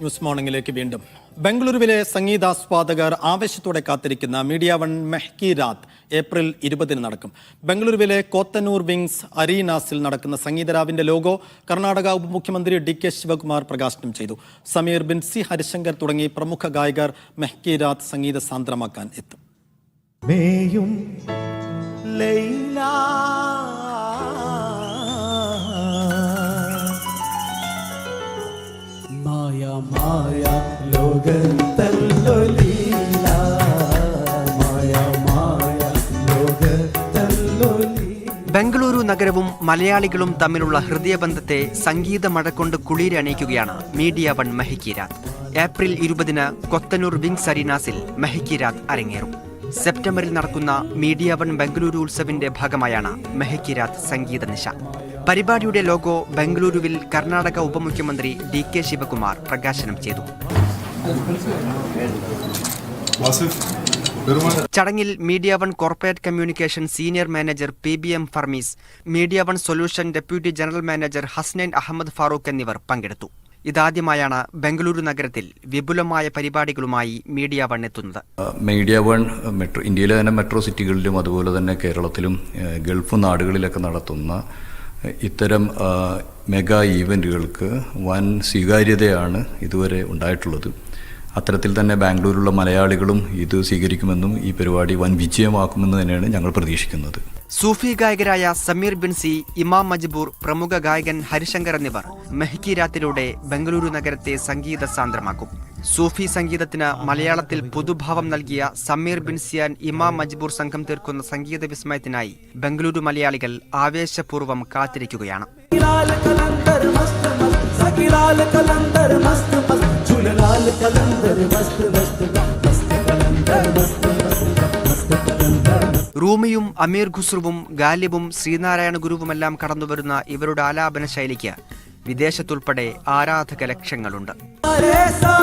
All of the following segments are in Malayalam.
ന്യൂസ് മോർണിംഗിലേക്ക് വീണ്ടും. ബംഗളൂരുവിലെ സംഗീതാസ്വാദകർ ആവേശത്തോടെ കാത്തിരിക്കുന്ന മീഡിയ വൺ മെഹ്കി രാത് ഏപ്രിൽ ഇരുപതിന് നടക്കും. ബംഗളൂരുവിലെ കോത്തനൂർ വിങ്സ് അരീനാസിൽ നടക്കുന്ന സംഗീതരാവിന്റെ ലോഗോ കർണാടക ഉപമുഖ്യമന്ത്രി ഡി കെ ശിവകുമാർ പ്രകാശനം ചെയ്തു. സമീർ ബിൻസി ഹരിശങ്കർ തുടങ്ങി പ്രമുഖ ഗായകർ മെഹ്കി രാത് സംഗീത സാന്ദ്രമാക്കാൻ എത്തും. ബംഗളൂരു നഗരവും മലയാളികളും തമ്മിലുള്ള ഹൃദയബന്ധത്തെ സംഗീത മഴക്കൊണ്ട് കൊണ്ട് കുളിരണിയിക്കുകയാണ് മീഡിയ വൺ മെഹക്കിരാത്. ഏപ്രിൽ ഇരുപതിന് കൊത്തനൂർ വിങ്സ് അരീനാസിൽ മെഹക്കിരാത് അരങ്ങേറും. സെപ്റ്റംബറിൽ നടക്കുന്ന മീഡിയ വൺ ബംഗളൂരു ഉത്സവിന്റെ ഭാഗമായാണ് മെഹക്കിരാത് സംഗീത നിശ. പരിപാടിയുടെ ലോഗോ ബംഗളൂരുവിൽ കർണാടക ഉപമുഖ്യമന്ത്രി ഡി കെ ശിവകുമാർ പ്രകാശനം ചെയ്തു. ചടങ്ങിൽ media one corporate communication senior manager P B M Farmees media one solution deputy general manager Hasnain Ahmed Farooq എന്നിവർ പങ്കെടുത്തു. ഇതാദ്യമായാണ് ബംഗളൂരു നഗരത്തിൽ വിപുലമായ പരിപാടികളുമായി മീഡിയ വൺ എത്തുന്നത്. മീഡിയ വൺ മെട്രോ ഇന്ത്യയിലെ തന്നെ മെട്രോ സിറ്റികളിലും അതുപോലെ തന്നെ കേരളത്തിലും ഗൾഫ് നാടുകളിലൊക്കെ നടത്തുന്ന ഇത്തരം മെഗാ ഈവന്റുകൾക്ക് വൻ സ്വീകാര്യതയാണ് ഇതുവരെ ഉണ്ടായിട്ടുള്ളത്. അത്തരത്തിൽ തന്നെ ബാംഗ്ലൂരിലുള്ള മലയാളികളും ഇത് സ്വീകരിക്കുമെന്നും ഈ പരിപാടി വൻ വിജയമാക്കുമെന്ന് തന്നെയാണ് ഞങ്ങൾ പ്രതീക്ഷിക്കുന്നത്. സൂഫി ഗായകരായ സമീർ ബിൻസി ഇമാം മജ്ബൂർ പ്രമുഖ ഗായകൻ ഹരിശങ്കർ എന്നിവർ മെഹ്കി രാത്തിലൂടെ ബംഗളൂരു നഗരത്തെ സംഗീത സാന്ദ്രമാക്കും. സൂഫി സംഗീതത്തിന് മലയാളത്തിൽ പുതുഭാവം നൽകിയ സമീർ ബിൻസിയാൻ ഇമാം മജ്ബൂർ സംഘം തീർക്കുന്ന സംഗീത വിസ്മയത്തിനായി ബംഗളൂരു മലയാളികൾ ആവേശപൂർവം കാത്തിരിക്കുകയാണ്. लाल कलंदर मस्त मस्त सखी लाल कलंदर मस्त मस्त झूलेलाल कलंदर मस्त मस्त मस्त कलंदर मस्त मस्त मस्त कलंदर मस्त റൂമിയും അമീർ ഖുസ്രുവും ഗാലിബും ശ്രീനാരായണ ഗുരുവുമെല്ലാം കടന്നുവരുന്ന ഇവരുടെ ആലാപന ശൈലിക്ക് വിദേശത്തുൾപ്പെടെ ആരാധക ലക്ഷങ്ങളുണ്ട് सारे सा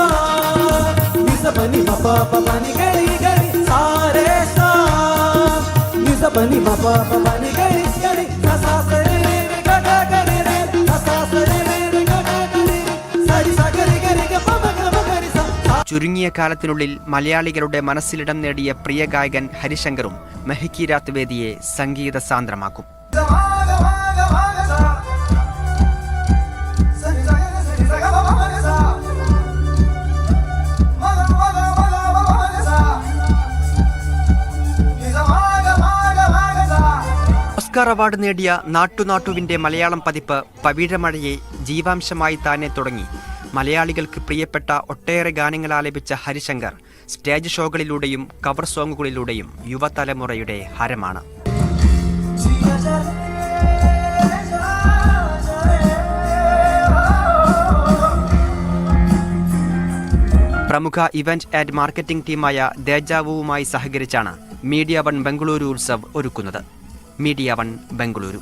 ചുരുങ്ങിയ കാലത്തിനുള്ളിൽ മലയാളികളുടെ മനസ്സിലിടം നേടിയ പ്രിയ ഗായകൻ ഹരിശങ്കറും മെഹക്കി രാത്ത് വേദിയെ സംഗീത സാന്ദ്രമാക്കും. ഓസ്കാർ അവാർഡ് നേടിയ നാട്ടുനാട്ടുവിന്റെ മലയാളം പതിപ്പ് പവിഴമഴയെ ജീവാംശമായി താനെ തുടങ്ങി. മലയാളികൾക്ക് പ്രിയപ്പെട്ട ഒട്ടേറെ ഗാനങ്ങൾ ആലപിച്ച ഹരിശങ്കർ സ്റ്റേജ് ഷോകളിലൂടെയും കവർ സോങ്ങുകളിലൂടെയും യുവതലമുറയുടെ ഹരമാണ്. പ്രമുഖ ഇവന്റ് ആൻഡ് മാർക്കറ്റിംഗ് ടീമായ ദേജാവുമായി സഹകരിച്ചാണ് മീഡിയ വൺ ബംഗളൂരു ഉത്സവ് ഒരുക്കുന്നത്. Media one Bengaluru